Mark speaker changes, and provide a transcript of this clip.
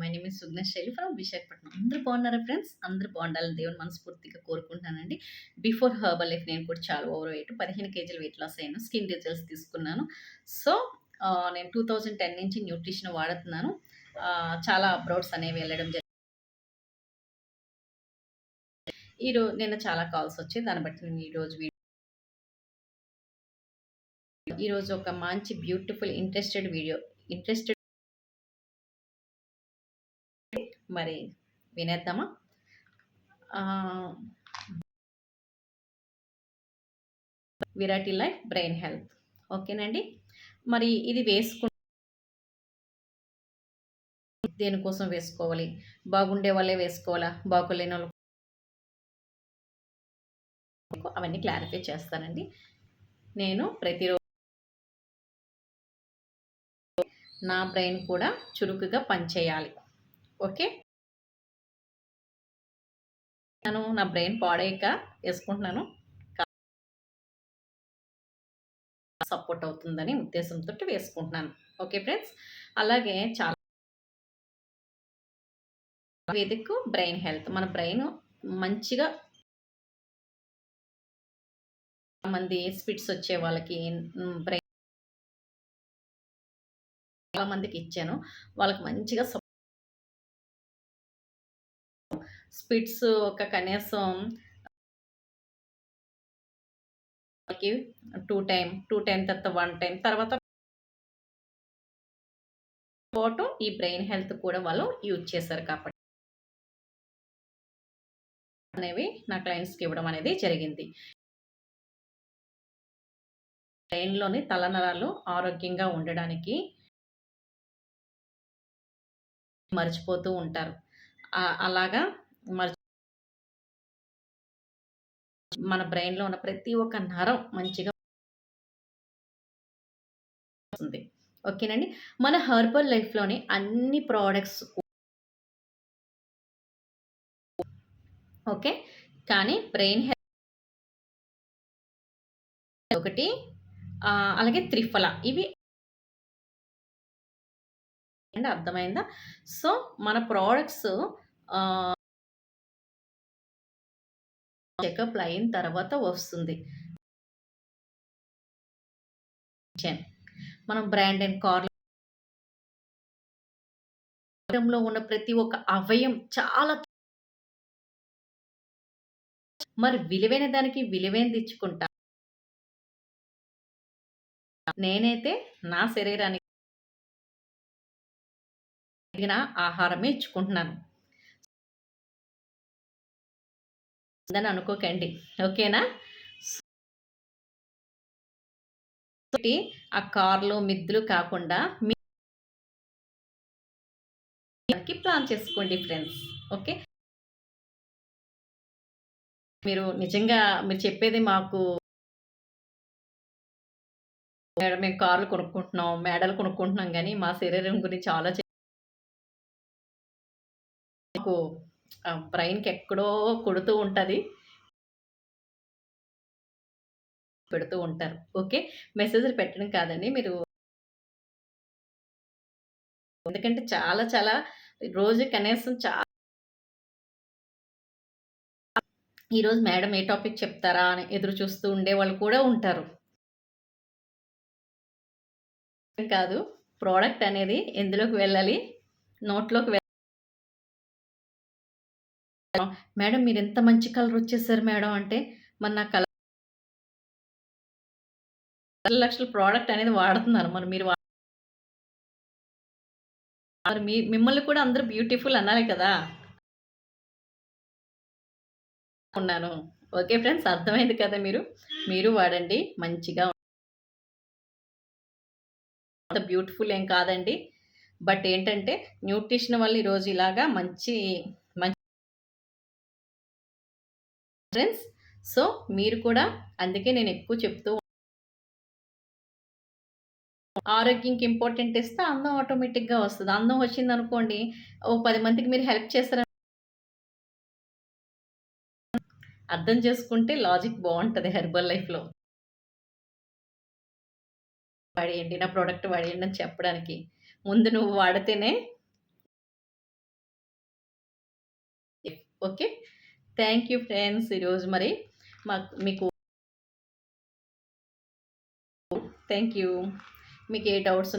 Speaker 1: My name is Sugna శైలి from Visakhapatnam అందరూ బాగున్నారా ఫ్రెండ్స్ అందరూ బాగుండాలని దేవుని మనస్ఫూర్తిగా కోరుకుంటున్నానండి. బిఫోర్ హర్బల్ లైఫ్ నేను కూడా చాలా ఓవర్ వెయిట్ పదిహేను కేజీలు వెయిట్ లాస్ అయ్యాను. స్కిన్ రిజల్ట్స్ తీసుకున్నాను. సో నేను టూ థౌజండ్ టెన్ నుంచి న్యూట్రిషన్ వాడుతున్నాను. చాలా అబ్రౌడ్స్ అనేవి వెళ్ళడం జరిగింది. ఈరోజు నేను చాలా కాల్స్ వచ్చాయి. దాన్ని బట్టి నేను ఈరోజు ఈరోజు ఒక మంచి బ్యూటిఫుల్ ఇంట్రెస్టెడ్ వీడియో ఇంట్రెస్టెడ్ మరి వినేద్దామా? విరాటి లైఫ్ బ్రెయిన్ హెల్త్. ఓకేనండి? మరి ఇది వేసుకు దేనికోసం వేసుకోవాలి? బాగుండే వాళ్ళే వేసుకోవాలా? బాగోలేని వాళ్ళు అవన్నీ క్లారిఫై చేస్తానండి. నేను ప్రతిరోజు నా బ్రెయిన్ కూడా చురుకుగా పనిచేయాలి. ఓకే? నేను నా బ్రెయిన్ పాడయ్యాక వేసుకుంటున్నాను. సపోర్ట్ అవుతుందని ఉద్దేశంతో వేసుకుంటున్నాను. Okay friends? అలాగే చాలా వేదిక్ బ్రెయిన్ హెల్త్. మన బ్రెయిన్ మంచిగా మంది స్పిట్స్ వచ్చే వాళ్ళకి బ్రెయిన్ చాలా మందికి ఇచ్చాను. వాళ్ళకి మంచిగా స్పిట్స్ ఒక కనీసం టూ టైం టూ టైం తర్వాత వన్ టైం తర్వాత పోటు ఈ బ్రెయిన్ హెల్త్ కూడా వాళ్ళు యూజ్ చేశారు కాబట్టి అనేవి నా క్లయింట్స్కి ఇవ్వడం అనేది జరిగింది. బ్రెయిన్లోని తలనరాలు ఆరోగ్యంగా ఉండడానికి మర్చిపోతూ ఉంటారు. అలాగా మరి మన బ్రెయిన్లో ఉన్న ప్రతి ఒక్క నరం మంచిగా ఉంది ఓకేనండి? మన హర్బల్ లైఫ్లోని అన్ని ప్రోడక్ట్స్ ఓకే? కానీ బ్రెయిన్ హెల్త్ ఒకటి అలాగే త్రిఫల ఇవి అర్థమైందా? సో మన ప్రోడక్ట్స్ చెకప్ అయిన తర్వాత వస్తుంది. మనం బ్రాండ్ అండ్ కార్లో ఉన్న ప్రతి ఒక్క అవయం చాలా మరి విలువైన దానికి విలువైన తెచ్చుకుంటా. నేనైతే నా శరీరానికి ఆహారమే ఇచ్చుకుంటున్నాను. అని అనుకోకండి. ఓకేనా? ఆ కార్లు మిద్దులు కాకుండా మీ ప్లాన్ చేసుకోండి ఫ్రెండ్స్. ఓకే? మీరు నిజంగా మీరు చెప్పేది మాకు మేడం మేము కార్లు కొనుక్కుంటున్నాం మేడలు కొనుక్కుంటున్నాం కానీ మా శరీరం గురించి ఆలోచన నాకు బ్రెయిన్కి ఎక్కడో కొడుతూ ఉంటుంది. పెడుతూ ఉంటారు. ఓకే? మెసేజ్లు పెట్టడం కాదండి. మీరు ఎందుకంటే చాలా చాలా రోజు కనీసం చాలా ఈరోజు మేడం ఏ టాపిక్ చెప్తారా అని ఎదురు చూస్తూ ఉండే వాళ్ళు కూడా ఉంటారు. కాదు ప్రోడక్ట్ అనేది ఎందులోకి వెళ్ళాలి? నోట్లోకి వెళ్ళాలి మేడం మీరు ఎంత మంచి కలర్ వచ్చేసారు మేడం అంటే మరి నా కలర్ లక్షల ప్రోడక్ట్ అనేది వాడుతున్నారు. మరి మీరు మరి మీ మిమ్మల్ని కూడా అందరూ బ్యూటిఫుల్ అనాలి కదా. ఉన్నాను. ఓకే ఫ్రెండ్స్ అర్థమైంది కదా మీరు? మీరు వాడండి మంచిగా అంత బ్యూటిఫుల్ ఏం కాదండి. బట్ ఏంటంటే న్యూట్రిషన్ వల్ల ఈరోజు ఇలాగా మంచి ఫ్రెండ్స్ సో మీరు కూడా అందుకే నేను ఎక్కువ చెప్తూ ఆరోగ్యంకి ఇంపార్టెంట్ ఇస్తే అందం ఆటోమేటిక్గా వస్తుంది. అందం వచ్చింది అనుకోండి ఓ పది మందికి మీరు హెల్ప్ చేస్తారని అర్థం చేసుకుంటే లాజిక్ బాగుంటుంది హెర్బల్ లైఫ్లో వాడేయండి నా ప్రోడక్ట్ వాడేయండి అని చెప్పడానికి. ముందు నువ్వు వాడితేనే ఓకే? థ్యాంక్ యూ ఫ్రెండ్స్ ఈరోజు మరి మాకు మీకు థ్యాంక్ యూ మీకు ఏ డౌట్స్